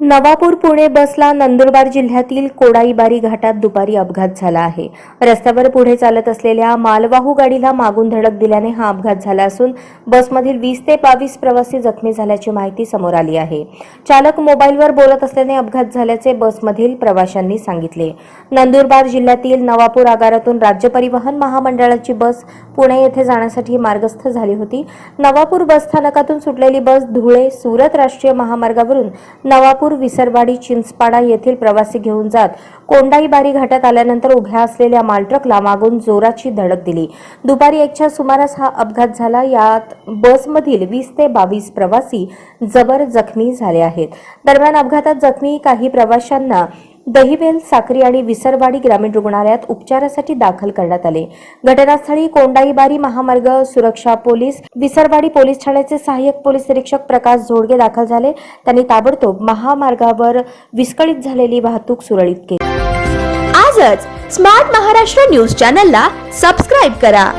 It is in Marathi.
नवापूर पुणे बसला नंदुरबार जिल्ह्यातील कोडाईबारी घाटात दुपारी अपघात झाला आहे. रस्त्यावर पुढे चालत असलेल्या मालवाहू गाडीला मागून धडक दिल्याने हा अपघात झाला असून बसमधील वीस ते बावीस प्रवासी जखमी झाल्याची माहिती समोर आली आहे. चालक मोबाईलवर बोलत असल्याने अपघात झाल्याचे बसमधील प्रवाशांनी सांगितले. नंदुरबार जिल्ह्यातील नवापूर आगारातून राज्य परिवहन महामंडळाची बस पुणे येथे जाण्यासाठी मार्गस्थ झाली होती. नवापूर बस स्थानकातून सुटलेली बस धुळे सुरत राष्ट्रीय महामार्गावरून नवापूर विसरवाडी चिंचपाडा येथील प्रवासी घेऊन जात कोंडाईबारी घाटात आल्यानंतर उभ्या असलेल्या मालट्रकला मागून जोराची धडक दिली. दुपारी एकच्या सुमारास हा अपघात झाला. यात बसमधील वीस ते बावीस प्रवासी जबर जखमी झाले आहेत. दरम्यान अपघातात जखमी काही प्रवाशांना दहिवेल साक्री आणि विसरवाडी ग्रामीण रुग्णालयात उपचारासाठी दाखल करण्यात आले. घटनास्थळी कोंडाईबारी महामार्ग सुरक्षा पोलीस विसरवाडी पोलीस ठाण्याचे सहाय्यक पोलीस निरीक्षक प्रकाश झोडगे दाखल झाले. त्यांनी ताबडतोब महामार्गावर विस्कळीत झालेली वाहतूक सुरळीत केली. आजच स्मार्ट महाराष्ट्र न्यूज चॅनलला सबस्क्राईब करा.